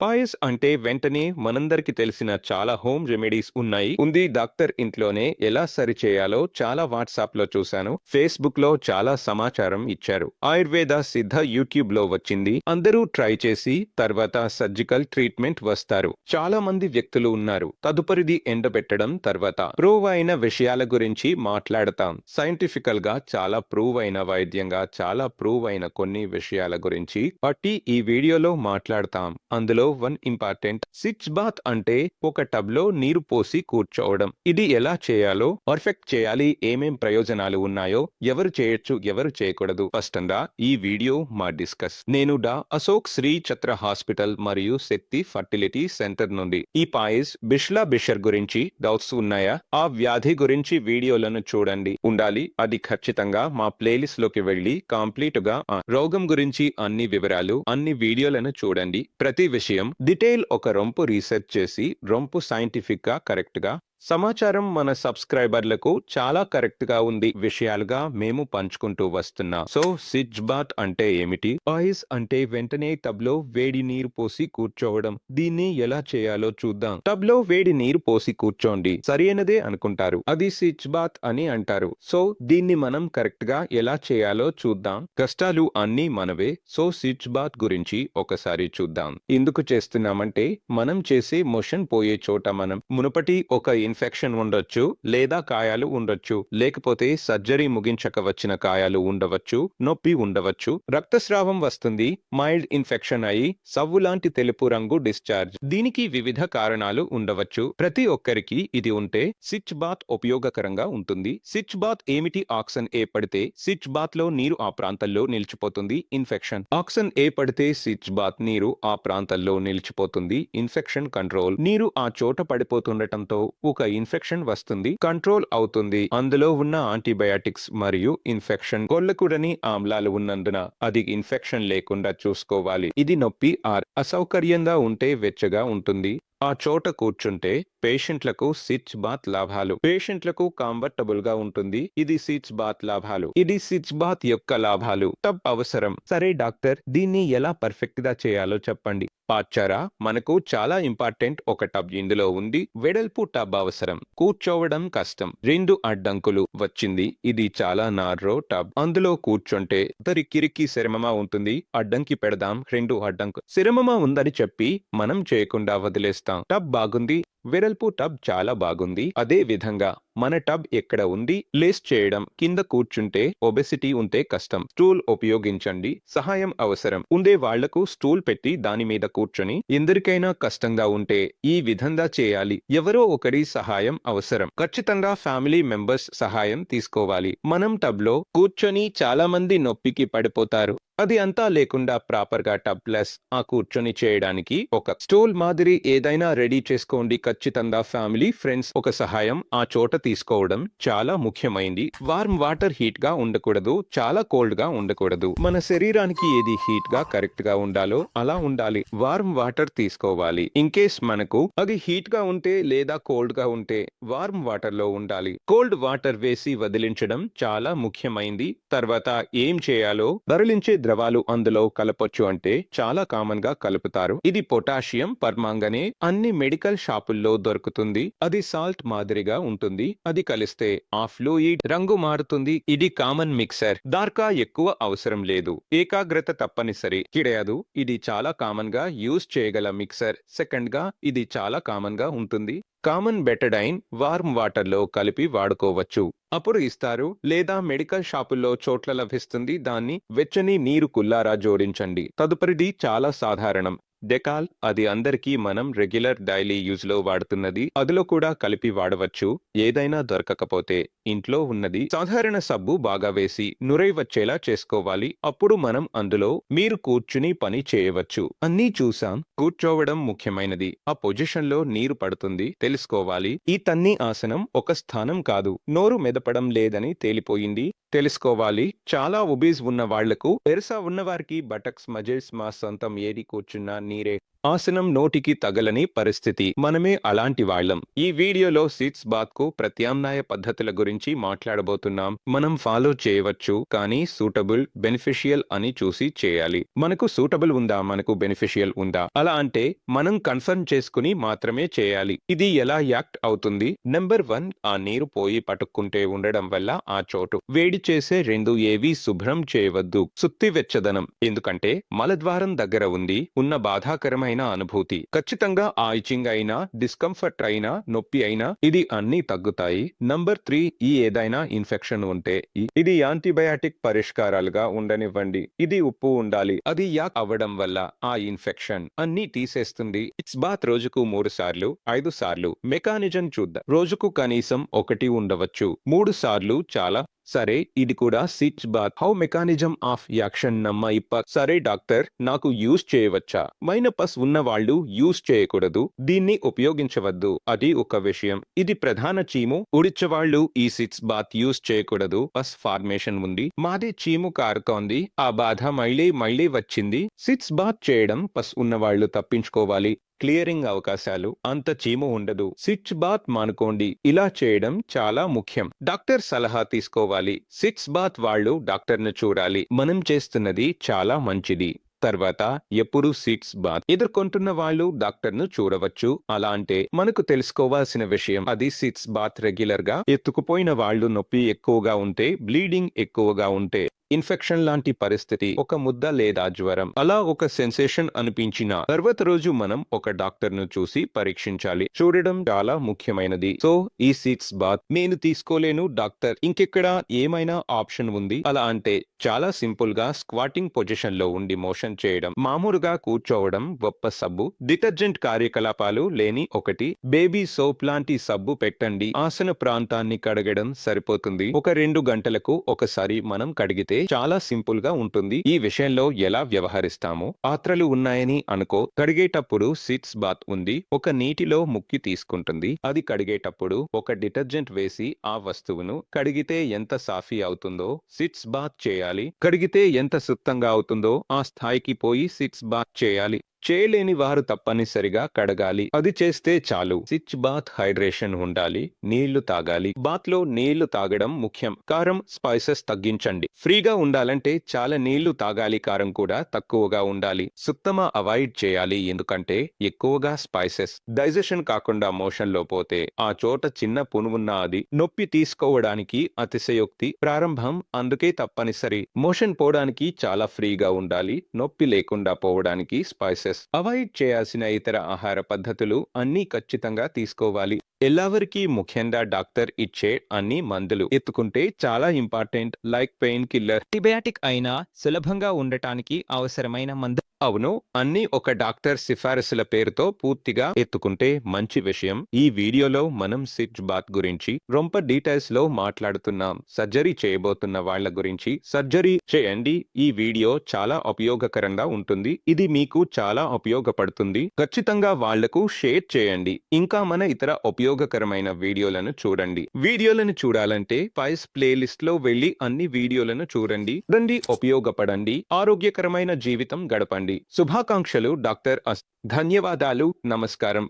Pious అంటే వెంటనే మనందరికి తెలిసిన చాలా హోమ్ రెమెడీస్ ఉన్నాయి. ఉంది డాక్టర్ ఇంట్లోనే ఎలా సరిచేయాలో చాలా వాట్సాప్లో చూశాను. ఫేస్బుక్లో చాలా సమాచారం ఇచ్చారు. ఆయుర్వేద సిద్ధ యూట్యూబ్లో వచ్చింది. అందరూ ట్రై చేసి తర్వాత సర్జికల్ ట్రీట్మెంట్ వస్తారు. చాలా మంది వ్యక్తులు ఉన్నారు. తదుపరిది ఎండబెట్టడం తర్వాత ప్రూవ్ అయిన విషయాల గురించి మాట్లాడతాం. సైంటిఫికల్గా చాలా ప్రూవ్ అయిన వైద్యంగా చాలా ప్రూవ్ అయిన కొన్ని విషయాల గురించి బట్టి ఈ వీడియోలో మాట్లాడతాం. అందులో వన్ ఇంపార్టెంట్ సిచ్ బాత్ అంటే ఒక టబ్లో నీరు పోసి కూర్చోవడం. ఇది ఎలా చేయాలో పర్ఫెక్ట్ చేయాలి. ఏమేం ప్రయోజనాలు ఉన్నాయో ఎవరు చేయొచ్చు ఎవరు చేయకూడదు. స్పష్టంగా ఈ వీడియో మా డిస్కస్. నేను డా అశోక్ శ్రీ చత్ర హాస్పిటల్ మరియు శక్తి ఫర్టిలిటీ సెంటర్ నుండి. ఈ పాయిస్ బిష్లా బిషర్ గురించి డౌట్స్ ఉన్నాయా? ఆ వ్యాధి గురించి వీడియోలను చూడండి. ఉండాలి. అది ఖచ్చితంగా మా ప్లేలిస్ట్లోకి వెళ్ళి కంప్లీట్గా రోగం గురించి అన్ని వివరాలు అన్ని వీడియోలను చూడండి. ప్రతి విషయం డీటెయిల్ ఒక రొంపు రీసెర్చ్ చేసి రొంపు సైంటిఫిక్గా కరెక్ట్గా సమాచారం మన సబ్స్క్రైబర్లకు చాలా కరెక్ట్గా ఉంది. విషయాలుగా మేము పంచుకుంటూ వస్తున్నాం. సో సిజ్ బాత్ అంటే ఏమిటి? ఆయిస్ అంటే వెంటనే టబ్లో వేడి నీరు పోసి కూర్చోవడం. దీన్ని ఎలా చేయాలో చూద్దాం. టబ్లో వేడి నీరు పోసి కూర్చోండి. సరైనదే అనుకుంటారు. అది సిజ్ బాత్ అని అంటారు. సో దీన్ని మనం కరెక్ట్గా ఎలా చేయాలో చూద్దాం. కష్టాలు అన్నీ మనవే. సో సిజ్ బాత్ గురించి ఒకసారి చూద్దాం. ఎందుకు చేస్తున్నామంటే మనం చేసే మోషన్ పోయే చోట మనం మునుపటి ఒక ఇన్ఫెక్షన్ ఉండొచ్చు లేదా కాయాలు ఉండొచ్చు. లేకపోతే సర్జరీ ముగించక వచ్చిన కాయాలు ఉండవచ్చు నొప్పి ఉండవచ్చు. రక్తస్రావం వస్తుంది మైల్డ్ ఇన్ఫెక్షన్ అయి సవ్వు లాంటి తెలుపు రంగు డిశ్చార్జ్. దీనికి వివిధ కారణాలు ఉండవచ్చు. ప్రతి ఒక్కరికి ఇది ఉంటే సిచ్ బాత్ ఉపయోగకరంగా ఉంటుంది. సిచ్ బాత్ ఏమిటి? ఆక్సన్ ఏర్పడితే సిచ్ బాత్లో నీరు ఆ ప్రాంతంలో నిలిచిపోతుంది ఇన్ఫెక్షన్. ఆక్సన్ ఏర్పడితే సిచ్ బాత్ నీరు ఆ ప్రాంతంలో నిలిచిపోతుంది ఇన్ఫెక్షన్ కంట్రోల్. నీరు ఆ చోట పడిపోతుండటంతో ఒక ఇన్ఫెక్షన్ వస్తుంది కంట్రోల్ అవుతుంది. అందులో ఉన్న యాంటీబయాటిక్స్ మరియు ఇన్ఫెక్షన్ కొల్లకూడని ఆమ్లాలు ఉన్నందున అది ఇన్ఫెక్షన్ లేకుండా చూసుకోవాలి. ఇది నొప్పి ఆర్ అసౌకర్యంగా ఉంటే వెచ్చగా ఉంటుంది. ఆ చోట కూర్చుంటే పేషెంట్లకు సిచ్ బాత్ లాభాలు. పేషెంట్లకు కంఫర్టబుల్గా ఉంటుంది. ఇది సిచ్ బాత్ లాభాలు. ఇది సిచ్ బాత్ యొక్క లాభాలు. టబ్ అవసరం. సరే డాక్టర్ దీన్ని ఎలా పర్ఫెక్ట్గా చేయాలో చెప్పండి. పాచారా మనకు చాలా ఇంపార్టెంట్ ఒక టబ్ ఇందులో ఉంది. వెడల్పు టబ్ అవసరం. కూర్చోవడం కష్టం. రెండు అడ్డంకులు. వచ్చింది. ఇది చాలా నార్రో టబ్. అందులో కూర్చుంటే ఇద్దరి కిరికి శ్రమమా ఉంటుంది. అడ్డంకి పెడదాం. రెండు అడ్డంకు. శ్రమమా ఉందని చెప్పి మనం చేయకుండా వదిలేస్తాం. టబ్ బాగుంది. విరల్పు టబ్ చాలా బాగుంది. అదే విధంగా మన టబ్ ఎక్కడ ఉంది? లేస్ చేయడం కింద కూర్చుంటే ఒబెసిటీ ఉంటే కష్టం. స్టూల్ ఉపయోగించండి. సహాయం అవసరం. ఉండే వాళ్ళకు స్టూల్ పెట్టి దాని మీద కూర్చొని ఎందరికైనా కష్టంగా ఉంటే ఈ విధంగా చేయాలి. ఎవరో ఒకరి సహాయం అవసరం. ఖచ్చితంగా ఫ్యామిలీ మెంబర్స్ సహాయం తీసుకోవాలి. మనం టబ్లో కూర్చొని చాలా మంది నొప్పికి పడిపోతారు. అది అంతా లేకుండా ప్రాపర్గా టబ్ ప్లస్ ఆ కూర్చొని చేయడానికి ఒక స్టూల్ మాదిరి ఏదైనా రెడీ చేసుకోండి. ఖచ్చితంగా ఫ్యామిలీ ఫ్రెండ్స్ ఒక సహాయం ఆ చోట తీసుకోవడం చాలా ముఖ్యమైంది. వార్మ్ వాటర్ హీట్గా ఉండకూడదు చాలా కోల్డ్గా ఉండకూడదు. మన శరీరానికి ఏది హీట్గా కరెక్ట్గా ఉండాలో అలా ఉండాలి. వార్మ్ వాటర్ తీసుకోవాలి. ఇన్ కేస్ మనకు అది హీట్గా ఉంటే లేదా కోల్డ్గా ఉంటే వార్మ్ వాటర్లో ఉండాలి. కోల్డ్ వాటర్ వేసి వదిలించడం చాలా ముఖ్యమైంది. తర్వాత ఏం చేయాలో? బరలించే ద్రవాలు అందులో కలపొచ్చు అంటే చాలా కామన్గా కలుపుతారు. ఇది పొటాషియం పర్మాంగనే అన్ని మెడికల్ షాపుల్లో దొరుకుతుంది. అది సాల్ట్ మాదిరిగా ఉంటుంది. అది కలిస్తే ఆ ఫ్లూయిడ్ రంగు మారుతుంది. ఇది కామన్ మిక్సర్. దార్కా ఎక్కువ అవసరం లేదు. ఏకాగ్రత తప్పనిసరి. కిడయదు. ఇది చాలా కామన్గా యూజ్ చేయగల మిక్సర్. సెకండ్గా ఇది చాలా కామన్గా ఉంటుంది. కామన్ బెటడైన్ వార్మ్ వాటర్లో కలిపి వాడుకోవచ్చు. అప్పుడు ఇస్తారు. లేదా మెడికల్ షాపుల్లో చోట్ల లభిస్తుంది. దాన్ని వెచ్చని నీరు కుల్లారా జోడించండి. తదుపరిది చాలా సాధారణం. డెకాల్ అది అందరికీ మనం రెగ్యులర్ డైలీ యూజ్లో వాడుతున్నది. అదిలో కూడా కలిపి వాడవచ్చు. ఏదైనా దొరకకపోతే ఇంట్లో ఉన్నది సాధారణ సబ్బు బాగా వేసి నురై వచ్చేలా చేసుకోవాలి. అప్పుడు మనం అందులో మీరు కూర్చుని పని చేయవచ్చు. అన్నీ చూసాం. కూర్చోవడం ముఖ్యమైనది. ఆ పొజిషన్లో నీరు పడుతుంది. తెలుసుకోవాలి. ఈ తన్ని ఆసనం ఒక స్థానం కాదు. నోరు మెదపడం లేదని తేలిపోయింది. తెలుసుకోవాలి. చాలా ఉబీజ్ ఉన్న వాళ్ళకు పెరుసా ఉన్నవారికి బటక్స్ మజిల్స్ మా సొంతం ఏది కూర్చున్నా నీరే ఆసనం నోటికి తగలని పరిస్థితి. మనమే అలాంటి వాళ్ళం. ఈ వీడియోలో సిట్స్ బాత్కు ప్రత్యామ్నాయ పద్ధతుల గురించి మాట్లాడబోతున్నాం. మనం ఫాలో చేయవచ్చు కానీ సూటబుల్ బెనిఫిషియల్ అని చూసి చేయాలి. మనకు సూటబుల్ ఉందా? మనకు బెనిఫిషియల్ ఉందా? అలా అంటే మనం కన్ఫర్మ్ చేసుకుని మాత్రమే చేయాలి. ఇది ఎలా యాక్ట్ అవుతుంది? నెంబర్ వన్ ఆ నీరు పోయి పట్టుకుంటే ఉండడం వల్ల ఆ చోటు. వేడి చేసే రెండు ఏవి శుభ్రం చేయవద్దు. సుత్తి వెచ్చదనం. ఎందుకంటే మలద్వారం దగ్గర ఉంది ఉన్న బాధాకరమైన అనుభూతి. ఖచ్చితంగా ఆ ఇచింగ్ అయినా డిస్కంఫర్ట్ అయినా నొప్పి అయినా ఇది అన్ని తగ్గుతాయి. నంబర్ త్రీ ఈ ఏదైనా ఇన్ఫెక్షన్ ఉంటే ఇది యాంటీబయాటిక్ పరిష్కారాలుగా ఉండనివ్వండి. ఇది ఉప్పు ఉండాలి. అది యాక్ అవ్వడం వల్ల ఆ ఇన్ఫెక్షన్ అన్ని తీసేస్తుంది. ఇట్స్ బాత్ రోజుకు మూడు సార్లు ఐదు సార్లు. మెకానిజం చూద్దాం. రోజుకు కనీసం ఒకటి ఉండవచ్చు. మూడు సార్లు చాలా సరే ఇది కూడా సిచ్ bath. How mechanism of action నమ్మ ఇప్ప. సరే డాక్టర్ నాకు యూజ్ చేయవచ్చా? మైనపస్ ఉన్న వాళ్ళు యూజ్ చేయకూడదు. దీన్ని ఉపయోగించవద్దు. అది ఒక విషయం. ఇది ప్రధాన చీము. ఉడిచ్చవాళ్ళు ఈ సిట్స్ బాత్ యూజ్ చేయకూడదు. పస్ ఫార్మేషన్ ఉంది. మాది చీము కారుతోంది. ఆ బాధ మళ్ళీ మళ్ళీ వచ్చింది. సిట్స్ బాత్ చేయడం పస్ ఉన్నవాళ్ళు తప్పించుకోవాలి. క్లియరింగ్ అవకాశాలు అంత చీము ఉండదు. సిట్స్ బాత్ మానుకోండి. ఇలా చేయడం చాలా ముఖ్యం. డాక్టర్ సలహా తీసుకోవాలి. సిట్స్ బాత్ వాళ్ళు డాక్టర్ను చూడాలి. మనం చేస్తున్నది చాలా మంచిది. తర్వాత ఎప్పుడు సిట్స్ బాత్ ఎదుర్కొంటున్న వాళ్ళు డాక్టర్ను చూడవచ్చు. అలా అంటే మనకు తెలుసుకోవాల్సిన విషయం అది సిట్స్ బాత్ రెగ్యులర్గా ఎత్తుకుపోయిన వాళ్ళు నొప్పి ఎక్కువగా ఉంటే బ్లీడింగ్ ఎక్కువగా ఉంటే. ఇన్ఫెక్షన్ లాంటి పరిస్థితి ఒక ముద్ద లేదా జ్వరం. అలా ఒక సెన్సేషన్ అనిపించిన తర్వాత రోజు మనం ఒక డాక్టర్ను చూసి పరీక్షించాలి. చూడడం చాలా ముఖ్యమైనది. సో ఈ సీట్స్ బాత్ నేను తీసుకోలేను డాక్టర్. ఇంకెక్కడ ఏమైనా ఆప్షన్ ఉంది? అలా అంటే చాలా సింపుల్గా స్క్వాటింగ్ పొజిషన్లో ఉండి మోషన్ చేయడం మామూలుగా కూర్చోవడం గొప్ప సబ్బు డిటర్జెంట్ కార్యకలాపాలు లేని ఒకటి బేబీ సోప్ లాంటి సబ్బు పెట్టండి. ఆసన ప్రాంతాన్ని కడగడం సరిపోతుంది. ఒక రెండు గంటలకు ఒకసారి మనం కడిగితే చాలా సింపుల్గా ఉంటుంది. ఈ విషయంలో ఎలా వ్యవహరిస్తామో? పాత్రలు ఉన్నాయని అనుకో. కడిగేటప్పుడు సిట్స్ బాత్ ఉంది. ఒక నీటిలో ముక్కి తీసుకుంటుంది. అది కడిగేటప్పుడు ఒక డిటర్జెంట్ వేసి ఆ వస్తువును కడిగితే ఎంత సాఫీ అవుతుందో సిట్స్ బాత్ చేయాలి. కడిగితే ఎంత సుత్తంగా అవుతుందో ఆ స్థాయికి పోయి సిట్స్ బాత్ చేయాలి. చేయలేని వారు తప్పనిసరిగా కడగాలి. అది చేస్తే చాలు. సిచ్ బాత్ హైడ్రేషన్ ఉండాలి. నీళ్ళు తాగాలి. బాత్లో నీళ్ళు తాగడం ముఖ్యం. కారం స్పైసెస్ తగ్గించండి. ఫ్రీగా ఉండాలంటే చాలా నీళ్ళు తాగాలి. కారం కూడా తక్కువగా ఉండాలి. సుత్తమ అవాయిడ్ చేయాలి. ఎందుకంటే ఎక్కువగా స్పైసెస్. డైజెషన్ కాకుండా మోషన్లో పోతే ఆ చోట చిన్న పునువున్న అది నొప్పి తీసుకోవడానికి అతిశయోక్తి ప్రారంభం. అందుకే తప్పనిసరి. మోషన్ పోవడానికి చాలా ఫ్రీగా ఉండాలి. నొప్పి లేకుండా పోవడానికి స్పైసెస్ ప్రాసెస్. అవాయిడ్ చేయాల్సిన ఇతర ఆహార పద్ధతులు అన్నీ ఖచ్చితంగా తీసుకోవాలి. ఎల్లవరికీ ముఖ్యంగా డాక్టర్ ఇచ్చే అన్ని మందులు ఎత్తుకుంటే చాలా important. Like pain killer. Antibiotic అయినా సులభంగా ఉండటానికి అవసరమైన మందు అవును అన్ని ఒక డాక్టర్ సిఫారసుల పేరుతో పూర్తిగా ఎత్తుకుంటే మంచి విషయం. ఈ వీడియోలో మనం సిజ్ బాత్ గురించి రొంప డీటెయిల్స్లో మాట్లాడుతున్నాం. సర్జరీ చేయబోతున్న వాళ్ళ గురించి. సర్జరీ చేయండి. ఈ వీడియో చాలా ఉపయోగకరంగా ఉంటుంది. ఇది మీకు చాలా ఉపయోగపడుతుంది. ఖచ్చితంగా వాళ్ళకు షేర్ చేయండి. ఇంకా మన ఇతర ఉపయోగకరమైన వీడియోలను చూడండి. వీడియోలను చూడాలంటే పైస్ ప్లేలిస్ట్లో వెళ్ళి అన్ని వీడియోలను చూడండి. రండి ఉపయోగపడండి. ఆరోగ్యకరమైన జీవితం గడపండి. శుభాకాంక్షలు డాక్టర్ అస్ ధన్యవాదాలు నమస్కారం